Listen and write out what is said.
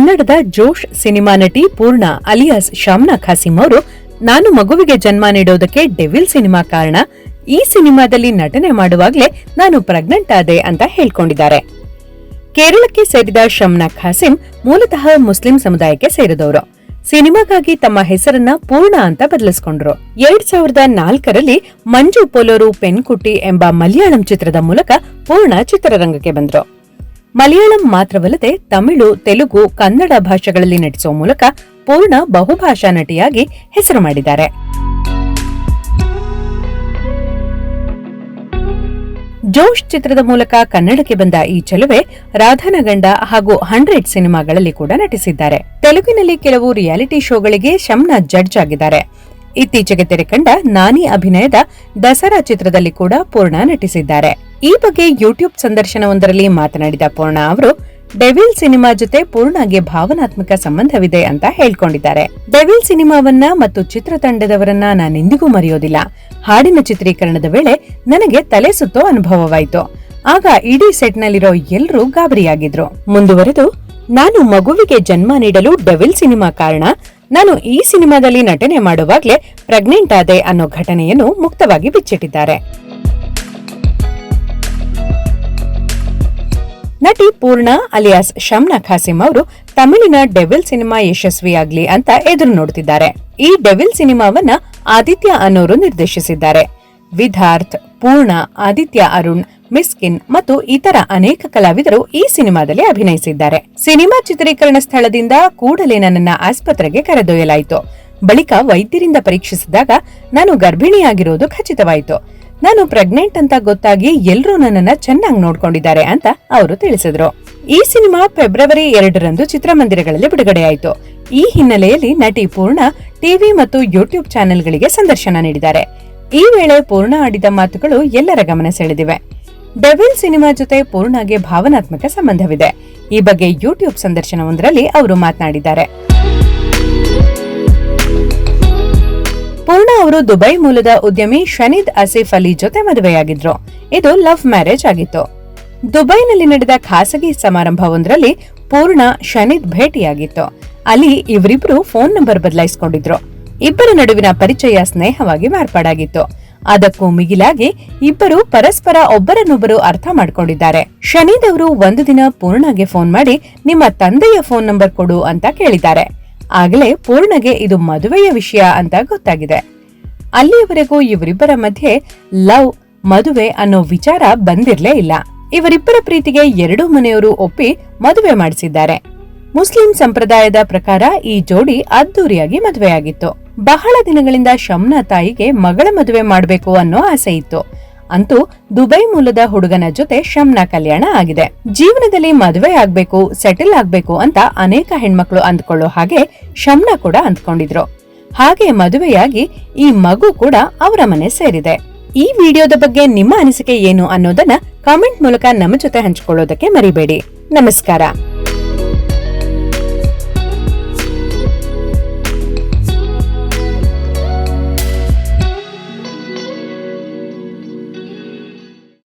ಕನ್ನಡದ ಜೋಶ್ ಸಿನಿಮಾ ನಟಿ ಪೂರ್ಣ ಅಲಿಯಾಸ್ ಶಾಮ್ನಾ ಖಾಸಿಂ ಅವರು, ನಾನು ಮಗುವಿಗೆ ಜನ್ಮ ನೀಡೋದಕ್ಕೆ ಡೆವಿಲ್ ಸಿನಿಮಾ ಕಾರಣ. ಈ ಸಿನಿಮಾದಲ್ಲಿ ನಟನೆ ಮಾಡುವಾಗಲೇ ನಾನು ಪ್ರೆಗ್ನೆಂಟ್ ಆದೆ ಅಂತ ಹೇಳ್ಕೊಂಡಿದ್ದಾರೆ. ಕೇರಳಕ್ಕೆ ಸೇರಿದ ಶಮ್ನಾ ಖಾಸಿಂ ಮೂಲತಃ ಮುಸ್ಲಿಂ ಸಮುದಾಯಕ್ಕೆ ಸೇರಿದವರು. ಸಿನಿಮಾಗಾಗಿ ತಮ್ಮ ಹೆಸರನ್ನ ಪೂರ್ಣ ಅಂತ ಬದಲಿಸಿಕೊಂಡ್ರು. ಎರಡ್ ಸಾವಿರದ ನಾಲ್ಕರಲ್ಲಿ ಮಂಜು ಪೊಲೋರು ಪೆನ್ಕುಟ್ಟಿ ಎಂಬ ಮಲಯಾಳಂ ಚಿತ್ರದ ಮೂಲಕ ಪೂರ್ಣ ಚಿತ್ರರಂಗಕ್ಕೆ ಬಂದ್ರು. ಮಲಯಾಳಂ ಮಾತ್ರವಲ್ಲದೆ ತಮಿಳು, ತೆಲುಗು, ಕನ್ನಡ ಭಾಷೆಗಳಲ್ಲಿ ನಟಿಸುವ ಮೂಲಕ ಪೂರ್ಣ ಬಹುಭಾಷಾ ನಟಿಯಾಗಿ ಹೆಸರು ಮಾಡಿದ್ದಾರೆ. ಜೋಶ್ ಚಿತ್ರದ ಮೂಲಕ ಕನ್ನಡಕ್ಕೆ ಬಂದ ಈ ಚೆಲುವೆ ರಾಧಾನಗಂಡ ಹಾಗೂ ಹಂಡ್ರೆಡ್ ಸಿನಿಮಾಗಳಲ್ಲಿ ಕೂಡ ನಟಿಸಿದ್ದಾರೆ. ತೆಲುಗಿನಲ್ಲಿ ಕೆಲವು ರಿಯಾಲಿಟಿ ಶೋಗಳಿಗೆ ಶಮ್ನ ಜಡ್ಜ್ ಆಗಿದ್ದಾರೆ. ಇತ್ತೀಚೆಗೆ ತೆರೆಕಂಡ ನಾನಿ ಅಭಿನಯದ ದಸರಾ ಚಿತ್ರದಲ್ಲಿ ಕೂಡ ಪೂರ್ಣ ನಟಿಸಿದ್ದಾರೆ. ಈ ಬಗ್ಗೆ ಯೂಟ್ಯೂಬ್ ಸಂದರ್ಶನವೊಂದರಲ್ಲಿ ಮಾತನಾಡಿದ ಪೂರ್ಣ ಅವರು, ಡೆವಿಲ್ ಸಿನಿಮಾ ಜೊತೆ ಪೂರ್ಣಗೆ ಭಾವನಾತ್ಮಕ ಸಂಬಂಧವಿದೆ ಅಂತ ಹೇಳ್ಕೊಂಡಿದ್ದಾರೆ. ಡೆವಿಲ್ ಸಿನಿಮಾವನ್ನ ಮತ್ತು ಚಿತ್ರತಂಡದವರನ್ನ ನಾನೆಂದಿಗೂ ಮರೆಯೋದಿಲ್ಲ. ಹಾಡಿನ ಚಿತ್ರೀಕರಣದ ವೇಳೆ ನನಗೆ ತಲೆ ಸುತ್ತೋ ಅನುಭವವಾಯಿತು. ಆಗ ಇಡೀ ಸೆಟ್ನಲ್ಲಿರೋ ಎಲ್ಲರೂ ಗಾಬರಿಯಾಗಿದ್ರು. ಮುಂದುವರೆದು ನಾನು ಮಗುವಿಗೆ ಜನ್ಮ ನೀಡಲು ಡೆವಿಲ್ ಸಿನಿಮಾ ಕಾರಣ, ನಾನು ಈ ಸಿನಿಮಾದಲ್ಲಿ ನಟನೆ ಮಾಡುವಾಗ್ಲೇ ಪ್ರೆಗ್ನೆಂಟ್ ಆದೆ ಅನ್ನೋ ಘಟನೆಯನ್ನು ಮುಕ್ತವಾಗಿ ಬಿಚ್ಚಿಟ್ಟಿದ್ದಾರೆ. ನಟಿ ಪೂರ್ಣ ಅಲಿಯಾಸ್ ಶಮ್ನಾ ಖಾಸಿಂ ಅವರು ತಮಿಳಿನ ಡೆವಿಲ್ ಸಿನಿಮಾ ಯಶಸ್ವಿಯಾಗ್ಲಿ ಅಂತ ಎದುರು ನೋಡುತ್ತಿದ್ದಾರೆ ಈ ಡೆವಿಲ್ ಸಿನಿಮಾವನ್ನ ಆದಿತ್ಯ ಅನ್ನೋರು ನಿರ್ದೇಶಿಸಿದ್ದಾರೆ. ವಿಧಾರ್ಥ್, ಪೂರ್ಣ, ಆದಿತ್ಯ ಅರುಣ್, ಮಿಸ್ಕಿನ್ ಮತ್ತು ಇತರ ಅನೇಕ ಕಲಾವಿದರು ಈ ಸಿನಿಮಾದಲ್ಲಿ ಅಭಿನಯಿಸಿದ್ದಾರೆ. ಸಿನಿಮಾ ಚಿತ್ರೀಕರಣ ಸ್ಥಳದಿಂದ ಕೂಡಲೇ ನನ್ನ ಆಸ್ಪತ್ರೆಗೆ ಕರೆದೊಯ್ಯಲಾಯಿತು. ಬಳಿಕ ವೈದ್ಯರಿಂದ ಪರೀಕ್ಷಿಸಿದಾಗ ನಾನು ಗರ್ಭಿಣಿಯಾಗಿರೋದು ಖಚಿತವಾಯಿತು. ನಾನು ಪ್ರೆಗ್ನೆಂಟ್ ಅಂತ ಗೊತ್ತಾಗಿ ಎಲ್ರೂ ನನ್ನನ್ನ ಚೆನ್ನಾಗಿ ನೋಡ್ಕೊಂಡಿದ್ದಾರೆ ಅಂತ ಅವರು ತಿಳಿಸಿದ್ರು. ಈ ಸಿನಿಮಾ ಫೆಬ್ರವರಿ ಎರಡರಂದು ಚಿತ್ರಮಂದಿರಗಳಲ್ಲಿ ಬಿಡುಗಡೆಯಾಯಿತು. ಈ ಹಿನ್ನೆಲೆಯಲ್ಲಿ ನಟಿ ಪೂರ್ಣ ಟಿವಿ ಮತ್ತು ಯೂಟ್ಯೂಬ್ ಚಾನೆಲ್ಗಳಿಗೆ ಸಂದರ್ಶನ ನೀಡಿದ್ದಾರೆ. ಈ ವೇಳೆ ಪೂರ್ಣ ಆಡಿದ ಮಾತುಗಳು ಎಲ್ಲರ ಗಮನ ಸೆಳೆದಿವೆ. ಡೆವಿಲ್ ಸಿನಿಮಾ ಜೊತೆ ಪೂರ್ಣಗೆ ಭಾವನಾತ್ಮಕ ಸಂಬಂಧವಿದೆ. ಈ ಬಗ್ಗೆ ಯೂಟ್ಯೂಬ್ ಸಂದರ್ಶನವೊಂದರಲ್ಲಿ ಅವರು ಮಾತನಾಡಿದ್ದಾರೆ. ಪೂರ್ಣ ಅವರು ದುಬೈ ಮೂಲದ ಉದ್ಯಮಿ ಶನೀದ್ ಅಸೀಫ್ ಅಲಿ ಜೊತೆ ಮದುವೆಯಾಗಿದ್ರು. ಇದು ಲವ್ ಮ್ಯಾರೇಜ್ ಆಗಿತ್ತು. ದುಬೈನಲ್ಲಿ ನಡೆದ ಖಾಸಗಿ ಸಮಾರಂಭವೊಂದರಲ್ಲಿ ಪೂರ್ಣ ಶನೀದ್ ಭೇಟಿಯಾಗಿತ್ತು. ಅಲ್ಲಿ ಇವರಿಬ್ರು ಫೋನ್ ನಂಬರ್ ಬದಲಾಯಿಸಿಕೊಂಡಿದ್ರು. ಇಬ್ಬರ ನಡುವಿನ ಪರಿಚಯ ಸ್ನೇಹವಾಗಿ ಮಾರ್ಪಾಡಾಗಿತ್ತು. ಅದಕ್ಕೂ ಮಿಗಿಲಾಗಿ ಇಬ್ಬರು ಪರಸ್ಪರ ಒಬ್ಬರನ್ನೊಬ್ಬರು ಅರ್ಥ ಮಾಡ್ಕೊಂಡಿದ್ದಾರೆ. ಶನೀದ್ ಅವರು ಒಂದು ದಿನ ಪೂರ್ಣಗೆ ಫೋನ್ ಮಾಡಿ, ನಿಮ್ಮ ತಂದೆಯ ಫೋನ್ ನಂಬರ್ ಕೊಡು ಅಂತ ಕೇಳಿದ್ದಾರೆ. ಆಗಲೇ ಪೂರ್ಣಗೆ ಇದು ಮದುವೆಯ ವಿಷಯ ಅಂತ ಗೊತ್ತಾಗಿದೆ. ಅಲ್ಲಿಯವರೆಗೂ ಇವರಿಬ್ಬರ ಮಧ್ಯೆ ಲವ್, ಮದುವೆ ಅನ್ನೋ ವಿಚಾರ ಬಂದಿರಲೇ ಇಲ್ಲ. ಇವರಿಬ್ಬರ ಪ್ರೀತಿಗೆ ಎರಡೂ ಮನೆಯವರು ಒಪ್ಪಿ ಮದುವೆ ಮಾಡಿಸಿದ್ದಾರೆ. ಮುಸ್ಲಿಂ ಸಂಪ್ರದಾಯದ ಪ್ರಕಾರ ಈ ಜೋಡಿ ಅದ್ದೂರಿಯಾಗಿ ಮದುವೆಯಾಗಿತ್ತು. ಬಹಳ ದಿನಗಳಿಂದ ಶಮ್ನಾ ತಾಯಿಗೆ ಮಗಳ ಮದುವೆ ಮಾಡಬೇಕು ಅನ್ನೋ ಆಸೆ ಇತ್ತು. ಅಂತೂ ದುಬೈ ಮೂಲದ ಹುಡುಗನ ಜೊತೆ ಶಮ್ನಾ ಕಲ್ಯಾಣ ಆಗಿದೆ. ಜೀವನದಲ್ಲಿ ಮದುವೆ ಆಗ್ಬೇಕು, ಸೆಟಲ್ ಆಗ್ಬೇಕು ಅಂತ ಅನೇಕ ಹೆಣ್ಮಕ್ಳು ಅಂದ್ಕೊಳ್ಳೋ ಹಾಗೆ ಶಮ್ನಾ ಕೂಡ ಅಂದ್ಕೊಂಡಿದ್ರು. ಹಾಗೆ ಮದುವೆಯಾಗಿ ಈ ಮಗು ಕೂಡ ಅವರ ಮನೆ ಸೇರಿದೆ. ಈ ವಿಡಿಯೋದ ಬಗ್ಗೆ ನಿಮ್ಮ ಅನಿಸಿಕೆ ಏನು ಅನ್ನೋದನ್ನ ಕಾಮೆಂಟ್ ಮೂಲಕ ನಮ್ಮ ಜೊತೆ ಹಂಚಿಕೊಳ್ಳೋದಕ್ಕೆ ಮರಿಬೇಡಿ. ನಮಸ್ಕಾರ.